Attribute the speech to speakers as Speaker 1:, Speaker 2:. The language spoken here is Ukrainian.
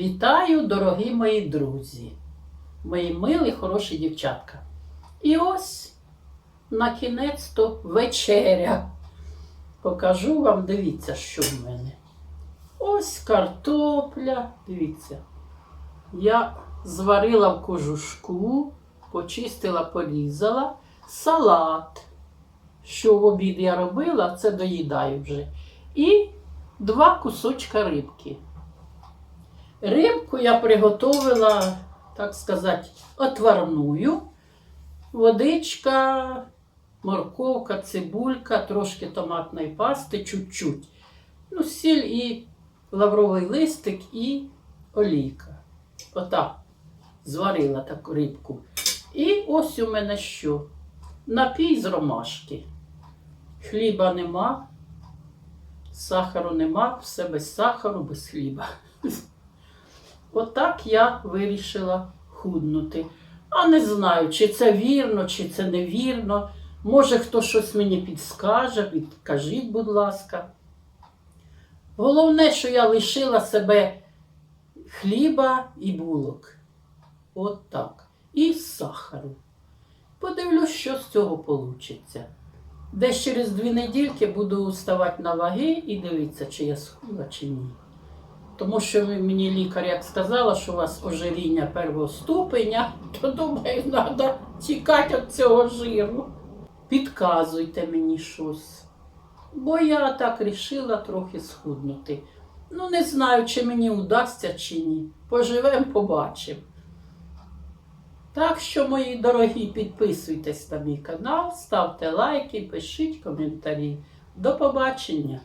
Speaker 1: Вітаю, дорогі мої друзі, мої милі, хороші дівчатка. І ось на кінець то вечеря. Покажу вам, дивіться, що в мене. Ось картопля. Дивіться. Я зварила в кожушку, почистила, порізала, салат. Що в обід я робила, це доїдаю вже. І два кусочка рибки. Рибку я приготовила, так сказати, отварную. Водичка, морковка, цибулька, трошки томатної пасти, чуть-чуть. Ну, сіль і лавровий листик і олійка. Отак зварила таку рибку. І ось у мене що? Напій з ромашки. Хліба нема, сахару нема, все без сахару, без хліба. Отак я вирішила худнути. А не знаю, чи це вірно, чи це невірно. Може, хто щось мені підскаже, підкажіть, будь ласка. Головне, що я лишила себе хліба і булок. От так. І сахару. Подивлюсь, що з цього вийде. Десь через дві недільки буду ставати на ваги і дивитися, чи я схудла, чи ні. Тому що ви- мені лікар як сказала, що у вас ожиріння першого ступеня, то думаю, треба тікати від цього жиру. Підказуйте мені щось. Бо я так рішила трохи схуднути. Ну, не знаю, чи мені вдасться, чи ні. Поживемо, побачимо. Так що, мої дорогі, підписуйтесь на мій канал, ставте лайки, пишіть коментарі. До побачення!